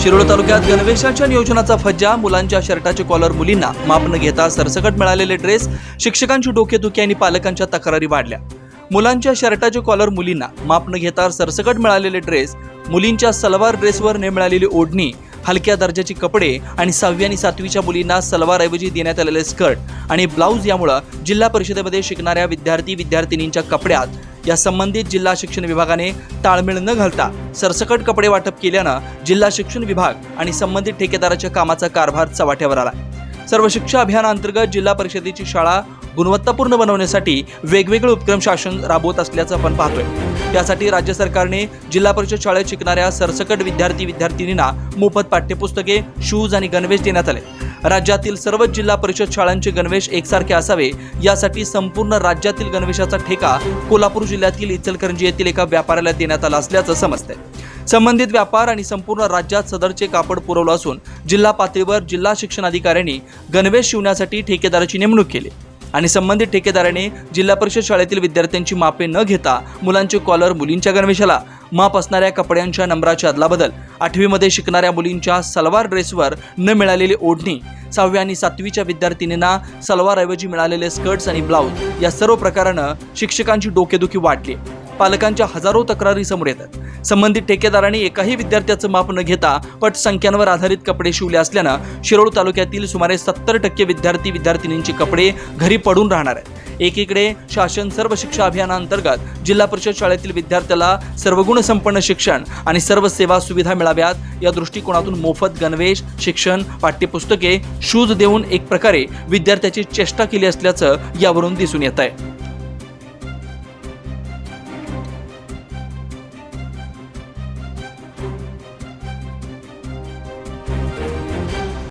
शिरोळ तालुक्यात गणवेशाच्या नियोजनाचा फज्जा मुलांच्या शर्टाचे कॉलर मुलींना माप न घेता सरसकट मिळालेले ड्रेस शिक्षकांची डोकेदुखी आणि पालकांच्या तक्रारी वाढल्या. मुलांच्या शर्टाचे कॉलर मुलींना माप न घेता सरसकट मिळालेले ड्रेस मुलींच्या सलवार ड्रेसवर ने मिळालेली ओढणी हलक्या दर्जाची कपडे आणि सहावी आणि सातवीच्या मुलींना सलवारऐवजी देण्यात आलेले स्कर्ट आणि ब्लाऊज यामुळं जिल्हा परिषदेमध्ये शिकणाऱ्या विद्यार्थी विद्यार्थिनींच्या कपड्यात या संबंधित जिल्हा शिक्षण विभागाने ताळमेळ न घालता सरसकट कपडे वाटप केल्यानं जिल्हा शिक्षण विभाग आणि संबंधित ठेकेदाराच्या कामाचा कारभार चव्हाट्यावर आला. सर्व शिक्षा अभियानाअंतर्गत जिल्हा परिषदेची शाळा गुणवत्तापूर्ण बनवण्यासाठी वेगवेगळे उपक्रम शासन राबवत असल्याचं आपण पाहतोय. त्यासाठी राज्य सरकारने जिल्हा परिषद शाळेत शिकणाऱ्या सरसकट विद्यार्थी विद्यार्थिनींना मोफत पाठ्यपुस्तके शूज आणि गणवेश देण्यात आले. राज्यातील सर्वच जिल्हा परिषद शाळांचे गणवेश एकसारखे असावे. यासाठी संपूर्ण राज्यातील गणवेशाचा ठेका कोल्हापूर जिल्ह्यातील इचलकरंजी येथील एका व्यापाऱ्याला देण्यात आला असल्याचं समजतंय. संबंधित व्यापार आणि संपूर्ण राज्यात सदरचे कापड पुरवलं असून जिल्हा पातळीवर जिल्हा शिक्षण अधिकाऱ्यांनी गणवेश शिवण्यासाठी ठेकेदाराची नेमणूक केली. आणि संबंधित ठेकेदाराने जिल्हा परिषद शाळेतील विद्यार्थ्यांची मापे न घेता मुलांचे कॉलर मुलींच्या गणवेशाला माप असणाऱ्या कपड्यांच्या नंबराची अदलाबदल. आठवीमध्ये शिकणाऱ्या मुलींच्या सलवार ड्रेसवर न मिळालेली ओढणी. सहाव्या आणि सातवीच्या विद्यार्थिनींना सलवारऐवजी मिळालेले स्कर्ट्स आणि ब्लाऊज या सर्व प्रकारानं शिक्षकांची डोकेदुखी वाढली. पालकांच्या हजारो तक्रारी समोर येतात. संबंधित ठेकेदारांनी एकाही विद्यार्थ्याचं माप न घेता पट संख्यांवर आधारित कपडे शिवले असल्यानं शिरोळ तालुक्यातील सुमारे सत्तर टक्के विद्यार्थी विद्यार्थिनींची कपडे घरी पडून राहणार आहेत. एकीकडे शासन सर्व शिक्षा अभियानाअंतर्गत जिल्हा परिषद शाळेतील विद्यार्थ्याला सर्वगुण संपन्न शिक्षण आणि सर्व सेवा सुविधा मिळाव्यात. या दृष्टिकोनातून मोफत गणवेश शिक्षण पाठ्यपुस्तके शूज देऊन एक प्रकारे विद्यार्थ्याची चेष्टा केली असल्याचं यावरून दिसून येत आहे